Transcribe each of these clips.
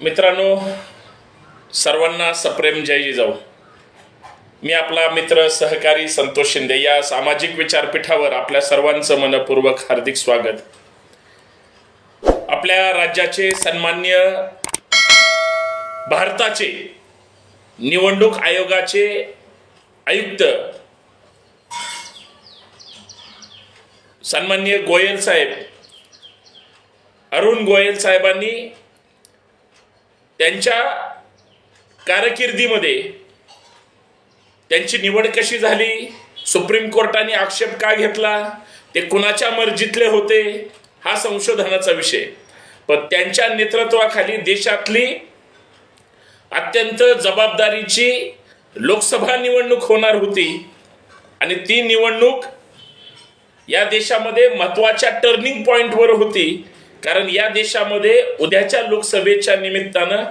मित्रांनो सर्वांना सप्रेम जय जिजाऊ. मी आपला मित्र सहकारी संतोष शिंदे या सामाजिक विचारपीठावर आपल्या सर्वांचं मनपूर्वक हार्दिक स्वागत. आपल्या राज्याचे सन्मान्य भारताचे निवडणूक आयोगाचे आयुक्त सन्मान्य गोयल साहेब अरुण गोयल साहेबांनी त्यांच्या कारकिर्दीमध्ये त्यांची निवड कशी झाली? सुप्रीम कोर्टाने आक्षेप का घेतला? ते कुणाच्या मर्जीतले होते? हा संशोधनाचा विषय. पण त्यांच्या नेतृत्वाखाली देशातली अत्यंत जबाबदारीची लोकसभा निवडणूक होणार होती. आणि ती निवडणूक या देशामध्ये महत्त्वाच्या टर्निंग पॉइंटवर होती. कारण या देशामध्ये उद्याच्या लोकसभेच्या निमित्तानं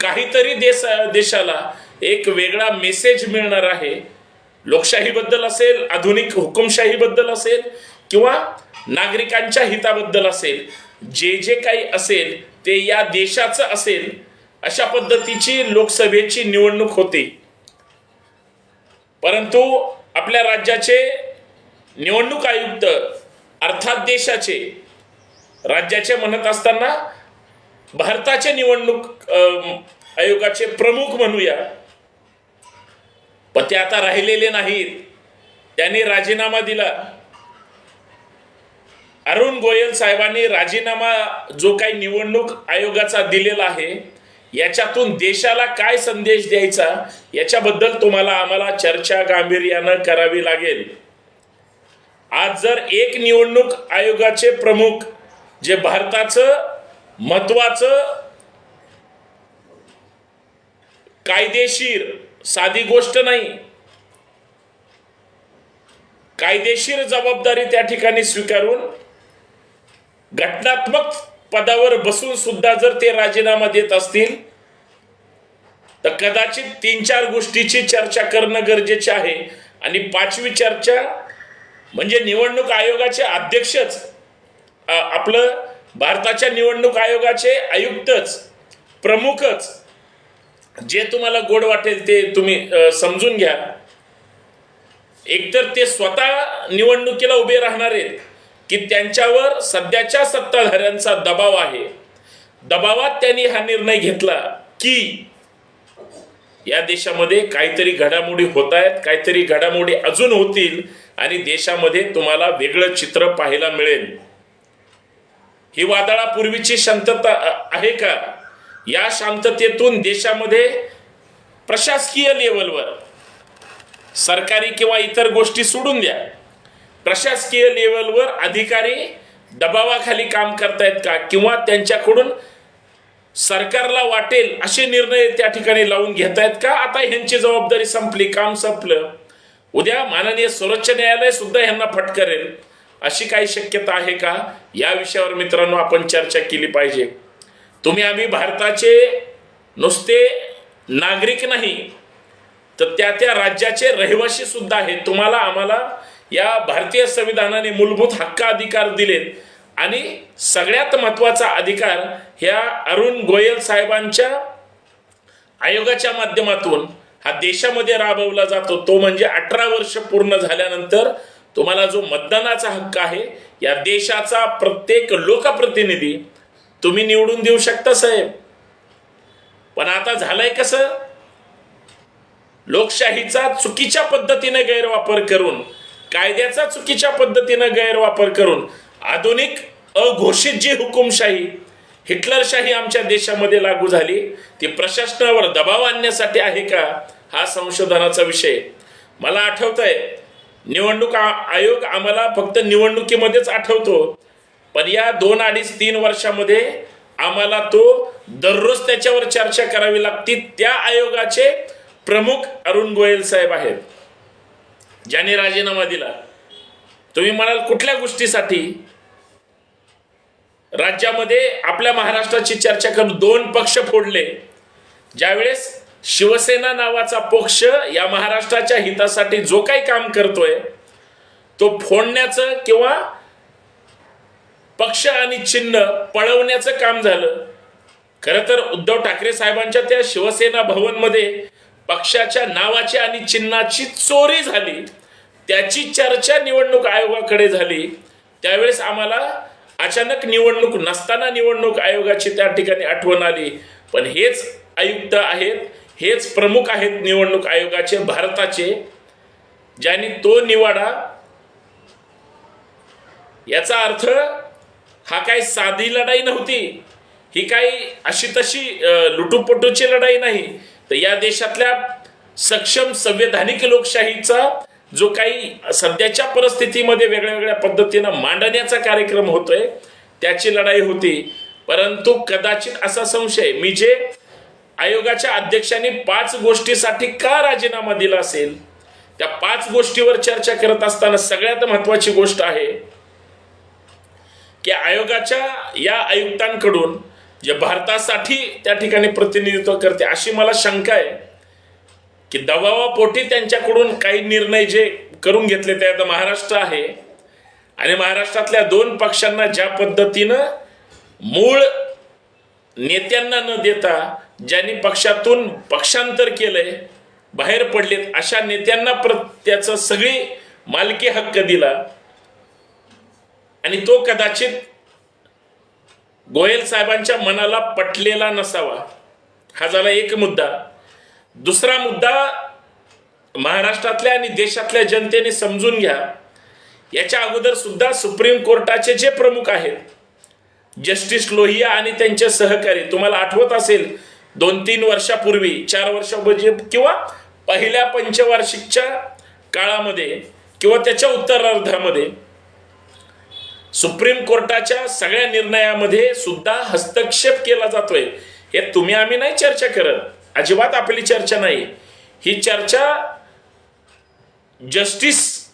काहीतरी देश देशाला एक वेगळा मेसेज मिळणार आहे. लोकशाहीबद्दल असेल आधुनिक हुकुमशाहीबद्दल असेल किंवा नागरिकांच्या हिताबद्दल असेल जे जे काही असेल ते या देशाचं असेल अशा पद्धतीची लोकसभेची निवडणूक होते. परंतु आपल्या राज्याचे निवडणूक आयुक्त अर्थात देशाचे राज्याचे म्हणत असताना भारताचे निवडणूक आयोगाचे प्रमुख म्हणूया. पण ते आता राहिलेले नाहीत. त्यांनी राजीनामा दिला. अरुण गोयल साहेबांनी राजीनामा जो काही निवडणूक आयोगाचा दिलेला आहे याच्यातून देशाला काय संदेश द्यायचा याच्याबद्दल तुम्हाला आम्हाला चर्चा गांभीर्यानं करावी लागेल. आज जर एक निवडणूक आयोगाचे प्रमुख जे भारताचं महत्वाचं कायदेशीर साधी गोष्ट नाही. कायदेशीर जबाबदारी त्या ठिकाणी स्वीकारून घटनात्मक पदावर बसून सुद्धा जर ते राजीनामा देत असतील तर कदाचित तीन चार गोष्टीची चर्चा करणं गरजेचे आहे. आणि पाचवी चर्चा म्हणजे निवडणूक आयोगाचे अध्यक्षच आपलं भारताच्या निवडणूक आयोगाचे आयुक्तच प्रमुखच जे तुम्हाला गोड वाटेल ते तुम्ही समजून घ्या. एकतर ते स्वतः निवडणुकीला उभे राहणार आहेत की त्यांच्यावर सध्याच्या सत्ताधाऱ्यांचा दबाव आहे. दबावात त्यांनी हा निर्णय घेतला की या देशामध्ये काहीतरी घडामोडी होत आहेत काहीतरी घडामोडी अजून होतील आणि देशामध्ये तुम्हाला वेगळं चित्र पाहायला मिळेल. ही वादळापूर्वीची शांतता आहे का? या शांततेतून देशामध्ये प्रशासकीय लेवलवर सरकारी किंवा इतर गोष्टी सोडून द्या. प्रशासकीय लेवलवर अधिकारी दबावाखाली काम करतायत का? किंवा त्यांच्याकडून सरकारला वाटेल असे निर्णय त्या ठिकाणी लावून घेतायत का? आता ह्यांची जबाबदारी संपली काम संपलं. उद्या माननीय सर्वोच्च न्यायालय सुद्धा ह्यांना फटकरेल. अशी काही शक्यता आहे का? या विषयावर मित्रांनो आपण चर्चा केली पाहिजे. तुम्ही आम्ही भारताचे नुसते नागरिक नाही तर त्या त्या राज्याचे रहिवासी सुद्धा आहेत. तुम्हाला आम्हाला या भारतीय संविधानाने मूलभूत हक्क अधिकार दिलेत. आणि सगळ्यात महत्त्वाचा अधिकार ह्या अरुण गोयल साहेबांच्या आयोगाच्या माध्यमातून हा देशामध्ये राबवला जातो. तो म्हणजे अठरा वर्ष पूर्ण झाल्यानंतर तुम्हाला जो मतदानाचा हक्क आहे या देशाचा प्रत्येक लोकप्रतिनिधी तुम्ही निवडून देऊ शकता साहेब. पण आता झालंय कसं? लोकशाहीचा चुकीच्या पद्धतीने गैरवापर करून कायद्याचा चुकीच्या पद्धतीने गैरवापर करून आधुनिक अघोषित जी हुकुमशाही हिटलरशाही आमच्या देशामध्ये लागू झाली ती प्रशासनावर दबाव आणण्यासाठी आहे का? हा संशोधनाचा विषय. मला आठवत आहे निवडणूक आयोग आम्हाला फक्त निवडणुकीमध्येच आठवतो. पण या दोन अडीच तीन वर्षामध्ये आम्हाला तो दररोज त्याच्यावर चर्चा करावी लागती. त्या आयोगाचे प्रमुख अरुण गोयल साहेब आहेत. ज्याने राजीनामा दिला. तुम्ही म्हणाल कुठल्या गोष्टीसाठी? राज्यामध्ये आपल्या महाराष्ट्राची चर्चा करून दोन पक्ष फोडले. ज्यावेळेस शिवसेना नावाचा पक्ष या महाराष्ट्राच्या हितासाठी जो काही काम करतोय तो फोडण्याचं किंवा पक्ष आणि चिन्ह पळवण्याचं काम झालं. खरं तर उद्धव ठाकरे साहेबांच्या त्या शिवसेना भवनमध्ये पक्षाच्या नावाची आणि चिन्हाची चोरी झाली. त्याची चर्चा निवडणूक आयोगाकडे झाली. त्यावेळेस आम्हाला अचानक निवडणूक नसताना निवडणूक आयोगाची त्या ठिकाणी आठवण आली. पण हेच आयुक्त आहेत हेच प्रमुख आहेत निवडणूक आयोगाचे भारताचे ज्यांनी तो निवाडा याचा अर्थ हा काही साधी लढाई नव्हती. ही काही अशी तशी लुटूपटूची लढाई नाही. तर या देशातल्या सक्षम संवैधानिक लोकशाहीचा जो काही सध्याच्या परिस्थितीमध्ये वेगळ्या वेगळ्या पद्धतीनं मांडण्याचा कार्यक्रम होतोय त्याची लढाई होती. परंतु कदाचित असा संशय मी जे आयोगाच्या अध्यक्षांनी पाच गोष्टीसाठी का राजीनामा दिला असेल? त्या पाच गोष्टीवर चर्चा करत असताना सगळ्यात महत्वाची गोष्ट आहे की आयोगाच्या या आयुक्तांकडून जे भारतासाठी त्या ठिकाणी प्रतिनिधित्व करते अशी मला शंका आहे की दबावापोटी त्यांच्याकडून काही निर्णय जे करून घेतले ते आता महाराष्ट्र आहे. आणि महाराष्ट्रातल्या दोन पक्षांना ज्या पद्धतीनं मूळ नेत्यांना न देता ज्यांनी पक्षातून पक्षांतर केलंय बाहेर पडलेत अशा नेत्यांना प्र सगळी मालकी हक्क दिला. आणि तो कदाचित गोयल साहेबांच्या मनाला पटलेला नसावा. हा झाला एक मुद्दा. दुसरा मुद्दा महाराष्ट्रातल्या आणि देशातल्या जनतेने समजून घ्या. याच्या अगोदर सुद्धा सुप्रीम कोर्टाचे जे प्रमुख आहेत जस्टिस लोहिया आणि त्यांचे सहकारी तुम्हाला आठवत असेल दोन तीन वर्षापूर्वी चार वर्षापूर्वी म्हणजे किंवा पहिल्या पंचवार्षिकच्या काळामध्ये किंवा त्याच्या उत्तरार्धामध्ये सुप्रीम कोर्टाच्या सगळ्या निर्णयामध्ये सुद्धा हस्तक्षेप केला जातोय. हे तुम्ही आम्ही नाही चर्चा करत. अजिबात आपली चर्चा नाही. ही चर्चा जस्टिस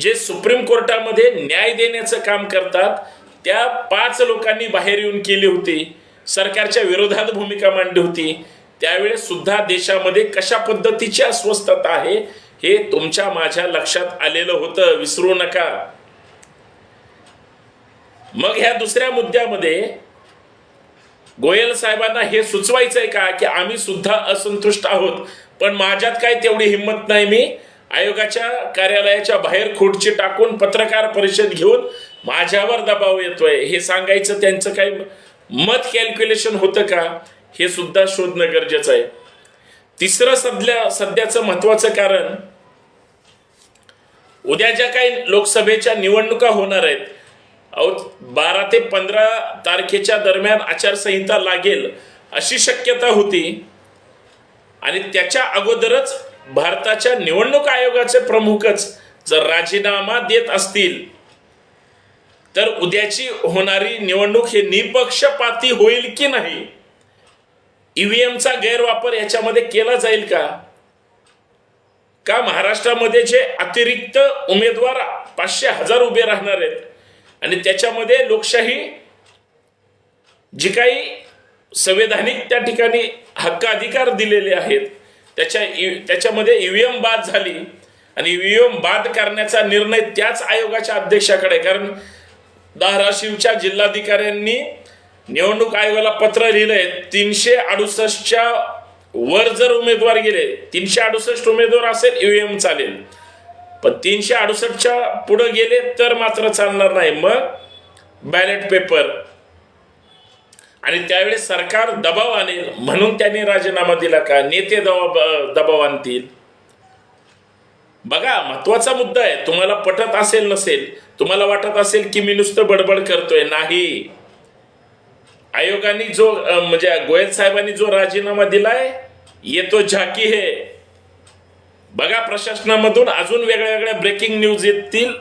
जे सुप्रीम कोर्टामध्ये न्याय देण्याचं काम करतात त्या पाच लोकांनी बाहेर येऊन केली होती. सरकारच्या विरोधात भूमिका मांडली होती. त्यावेळेस सुद्धा देशामध्ये कशा पद्धतीची अस्वस्थता आहे हे तुमच्या माझ्या लक्षात आलेलं होतं. विसरू नका. मग ह्या दुसऱ्या मुद्द्यामध्ये गोयल साहेबांना हे सुचवायचंय का की आम्ही सुद्धा असंतुष्ट आहोत? पण माझ्यात काय तेवढी हिंमत नाही मी. आयोगाच्या कार्यालयाच्या बाहेर खुर्ची टाकून पत्रकार परिषद घेऊन माझ्यावर दबाव येतोय. हे सांगायचं त्यांचं काही मत कॅल्क्युलेशन होतं का हे सुद्धा शोधणं गरजेचं आहे. तिसरं सध्या सध्याचं महत्वाचं कारण उद्या ज्या काही लोकसभेच्या निवडणुका होणार आहेत अहो बारा ते पंधरा तारखेच्या दरम्यान आचारसंहिता लागेल अशी शक्यता होती. आणि त्याच्या अगोदरच भारताच्या निवडणूक आयोगाचे प्रमुखच जर राजीनामा देत असतील तर उद्याची होणारी निवडणूक हे निपक्षपाती होईल की नाही? ईव्हीएमचा गैरवापर याच्यामध्ये केला जाईल का? का महाराष्ट्रामध्ये जे अतिरिक्त उमेदवार पाचशे हजार उभे राहणार आहेत? आणि त्याच्यामध्ये लोकशाही जी काही संवैधानिक त्या ठिकाणी हक्क अधिकार दिलेले आहेत त्याच्या e, त्याच्यामध्ये ईव्हीएम बाद झाली. आणि ईव्हीएम बाद करण्याचा निर्णय त्याच आयोगाच्या अध्यक्षाकडे कारण धाराशिवच्या जिल्हाधिकाऱ्यांनी निवडणूक आयोगाला पत्र लिहिलंय तीनशे अडुसष्टच्या वर जर उमेदवार गेले तीनशे अडुसष्ट उमेदवार असेल ईव्हीएम चालेल. पण तीनशे अडुसष्टच्या पुढे गेले तर मात्र चालणार नाही. मग बॅलेट पेपर आणि त्यावेळेस सरकार दबाव आणेल म्हणून त्यांनी राजीनामा दिला का? नेते दबाव दबाव आणतील. बघा महत्त्वाचा मुद्दा आहे. तुम्हाला पटत असेल नसेल तुम्हाला वाटत असेल की मी नुसतं बडबड करतोय? नाही. आयोगाने जो म्हणजे गोयल साहेबांनी जो राजीनामा दिलाय येतो झाकी हे. बघा प्रशासनामधून अजून वेगळ्या वेगळ्या ब्रेकिंग न्यूज येतील.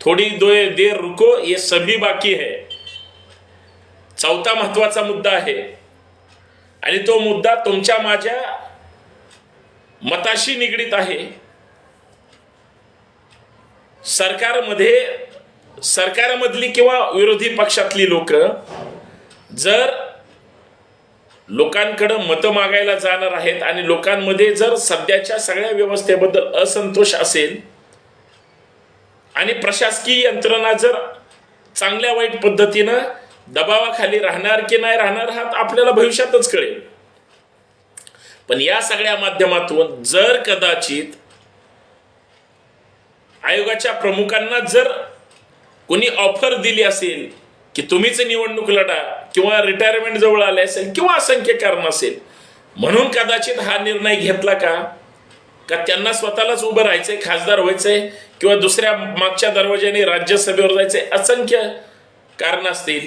थोडी दो देर रुको ये सभी बाकी है. चौथा महत्त्वाचा मुद्दा आहे. आणि तो मुद्दा तुमच्या माझ्या मताशी निगडीत आहे. सरकारमध्ये सरकारमधली किंवा विरोधी पक्षातली लोक जर लोकांकडं मतं मागायला जाणार आहेत आणि लोकांमध्ये जर सध्याच्या सगळ्या व्यवस्थेबद्दल असंतोष असेल आणि प्रशासकीय यंत्रणा जर चांगल्या वाईट पद्धतीनं दबावाखाली राहणार की नाही राहणार हा आपल्याला भविष्यातच कळेल. पण या सगळ्या माध्यमातून जर कदाचित आयोगाच्या प्रमुखांना जर कोणी ऑफर दिली असेल की तुम्हीच निवडणूक लढा किंवा रिटायरमेंट जवळ आले असेल किंवा असंख्य कारण असेल म्हणून कदाचित हा निर्णय घेतला का? का त्यांना स्वतःलाच उभं राहायचंय खासदार व्हायचंय किंवा दुसऱ्या मागच्या दरवाज्याने राज्यसभेवर जायचंय असंख्य कारण असतील?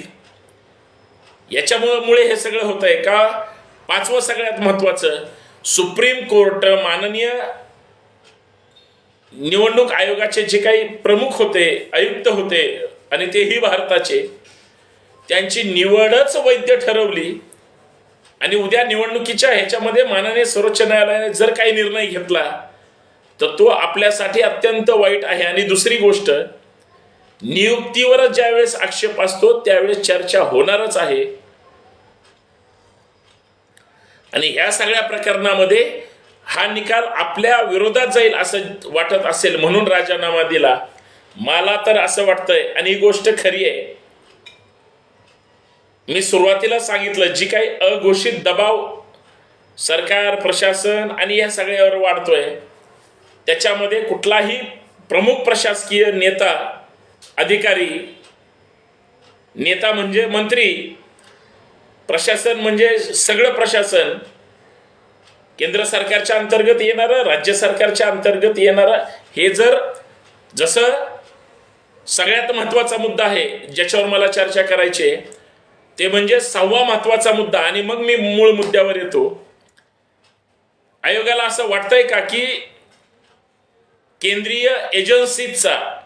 याच्यामुळे हे सगळं होत आहे का? पाचवं सगळ्यात महत्वाचं सुप्रीम कोर्ट माननीय निवडणूक आयोगाचे जे काही प्रमुख होते आयुक्त होते आणि तेही भारताचे त्यांची निवडच वैध ठरवली आणि उद्या निवडणुकीच्या ह्याच्यामध्ये माननीय सर्वोच्च न्यायालयाने जर काही निर्णय घेतला तर तो आपल्यासाठी अत्यंत वाईट आहे. आणि दुसरी गोष्ट नियुक्तीवरच ज्यावेळेस आक्षेप असतो त्यावेळेस चर्चा होणारच आहे. आणि ह्या सगळ्या प्रकरणामध्ये हा निकाल आपल्या विरोधात जाईल असं वाटत असेल म्हणून राजीनामा दिला. मला तर असं वाटतंय आणि ही गोष्ट खरी आहे. मी सुरुवातीला सांगितलं जी काही अघोषित दबाव सरकार प्रशासन आणि या सगळ्यावर वाढतोय त्याच्यामध्ये कुठलाही प्रमुख प्रशासकीय नेता अधिकारी नेता म्हणजे मंत्री प्रशासन म्हणजे सगळं प्रशासन केंद्र सरकारच्या अंतर्गत येणारं राज्य सरकारच्या अंतर्गत येणारं हे जर जसं सगळ्यात महत्त्वाचा मुद्दा आहे ज्याच्यावर मला चर्चा करायची आहे ते म्हणजे सहावा महत्त्वाचा मुद्दा आणि मग मी मूळ मुद्द्यावर येतो. आयोगाला असं वाटतंय का की केंद्रीय एजन्सीचा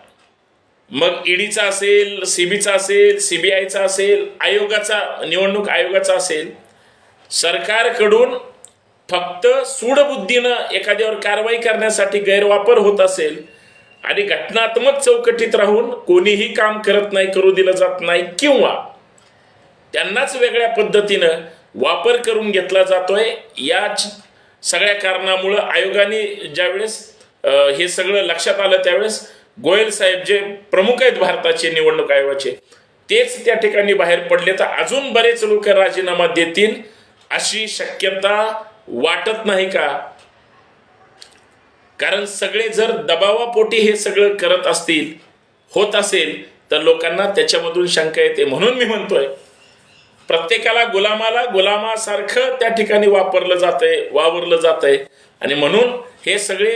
मग ईडीचा असेल सीबीचा असेल सीबीआयचा असेल आयोगाचा निवडणूक आयोगाचा असेल सरकारकडून फक्त सूडबुद्धीनं एखाद्यावर कारवाई करण्यासाठी गैरवापर होत असेल आणि घटनात्मक चौकटीत राहून कोणीही काम करत नाही करू दिलं जात नाही किंवा त्यांनाच वेगळ्या पद्धतीनं वापर करून घेतला जातोय या सगळ्या कारणामुळं आयोगाने ज्यावेळेस हे सगळं लक्षात आलं त्यावेळेस गोयल साहेब जे प्रमुख आहेत भारताचे निवडणूक आयोगाचे तेच त्या ठिकाणी बाहेर पडले. तर अजून बरेच लोक राजीनामा देतील अशी शक्यता वाटत नाही का? कारण सगळे जर दबावापोटी हे सगळं करत असतील होत असेल तर लोकांना त्याच्यामधून शंका येते. म्हणून मी म्हणतोय प्रत्येकाला गुलामाला गुलामासारखं त्या ठिकाणी वापरलं जातंय वावरलं जातंय. आणि म्हणून हे सगळे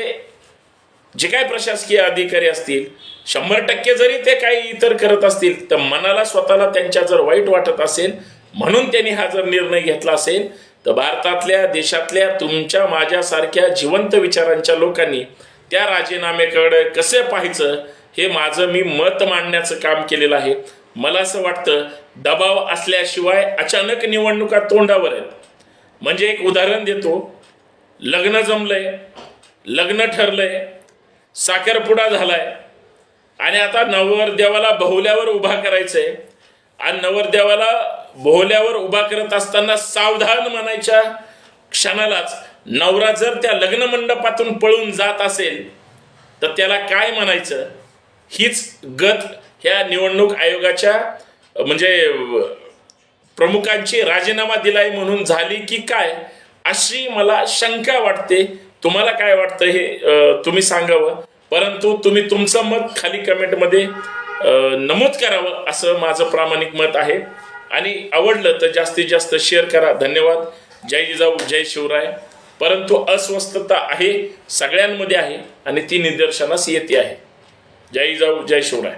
जे काही प्रशासकीय अधिकारी असतील शंभर टक्के जरी ते काही इतर करत असतील तर मनाला स्वतःला त्यांच्या जर वाईट वाटत असेल म्हणून त्यांनी हा जर निर्णय घेतला असेल तर भारतातल्या देशातल्या तुमच्या माझ्यासारख्या जिवंत विचारांच्या लोकांनी त्या राजीनाम्याकडे कसे पाहायचं हे माझं मी मत मांडण्याचं काम केलेलं आहे. मला असं वाटतं दबाव असल्याशिवाय अचानक निवडणुका तोंडावर आहेत. म्हणजे एक उदाहरण देतो. लग्न जमलंय लग्न ठरलंय साखरपुडा झालाय आणि आता नवरदेवाला बहुल्यावर उभा करायचंय आणि नवरदेवाला भोल्यावर उभा करत असताना सावधान म्हणायच्या क्षणालाच नवरा जर त्या लग्न मंडपातून पळून जात असेल तर त्याला काय म्हणायचं? हीच गत ह्या निवडणूक आयोगाच्या म्हणजे प्रमुखांची राजीनामा दिलाय म्हणून झाली की काय? अशी मला शंका वाटते. तुम्हाला काय वाटतं हे तुम्ही सांगावं? परंतु तुम्ही तुमचं मत खाली कमेंटमध्ये नमूद करावं असं माझं प्रामाणिक मत आहे. आणि आवडलं तर जास्तीत जास्त शेअर करा. धन्यवाद. जय जिजाऊ जय शिवराय. परंतु अस्वस्थता आहे सगळ्यांमध्ये आहे आणि ती निदर्शनास येते आहे. जय जिजाऊ जय शिवराय.